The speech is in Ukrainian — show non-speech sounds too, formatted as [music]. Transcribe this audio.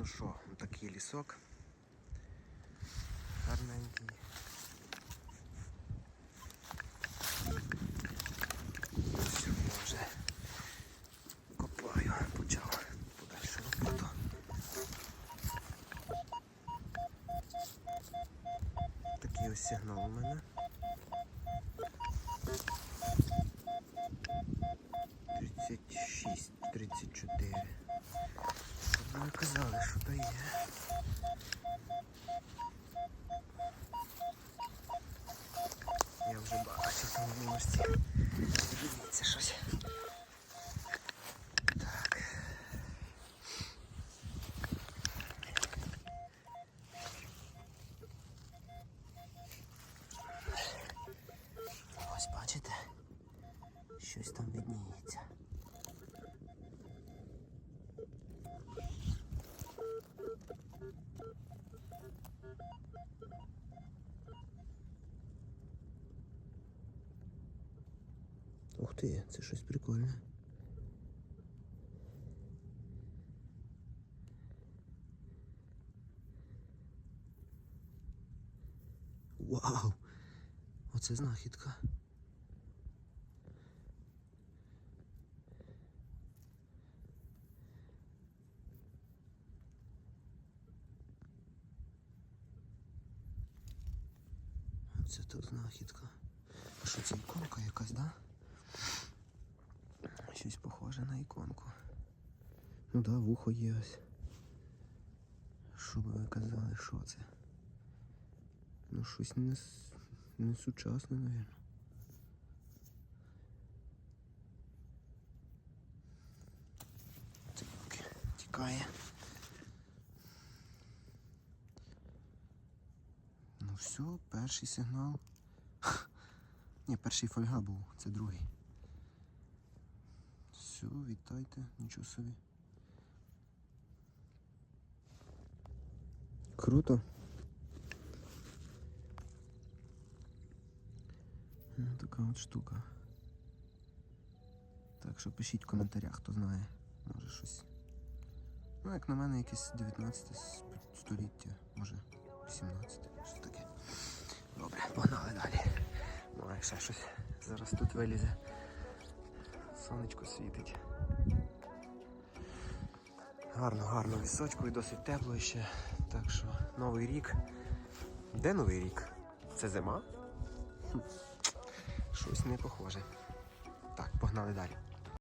Ну що, такий лісок. Гарненький. Ось я вже копаю, почав подальшу роботу. Такий ось сигнал у мене. 36, 34. Щоб ви казали, що то є. Я вже бачив там в мості. Дивіться щось. Так. Ось бачите? Щось там відніється. Ух ти, це щось прикольне. Вау! Оце знахідка. Оце тут знахідка. А що це іконка якась, да? Щось похоже на іконку. Ну да, вухо є ось. Що би ви казали, що це? Ну щось не, не сучасне, мабуть. Так, тікає. Ну все, перший сигнал. [laughs] Ні, перший фольга був, це другий. Все, вітайте, нічого собі. Круто. Ну, така от штука. Так що пишіть в коментарях, хто знає. Може щось. Ну, як на мене, якесь 19 століття, може 18, щось таке. Добре, погнали далі. Має ще щось. Зараз тут вилізе. Сонечко світить. Гарно, гарно лісочку і досить тепло ще. Так що новий рік. Де новий рік? Це зима? Щось не похоже. Так, погнали далі.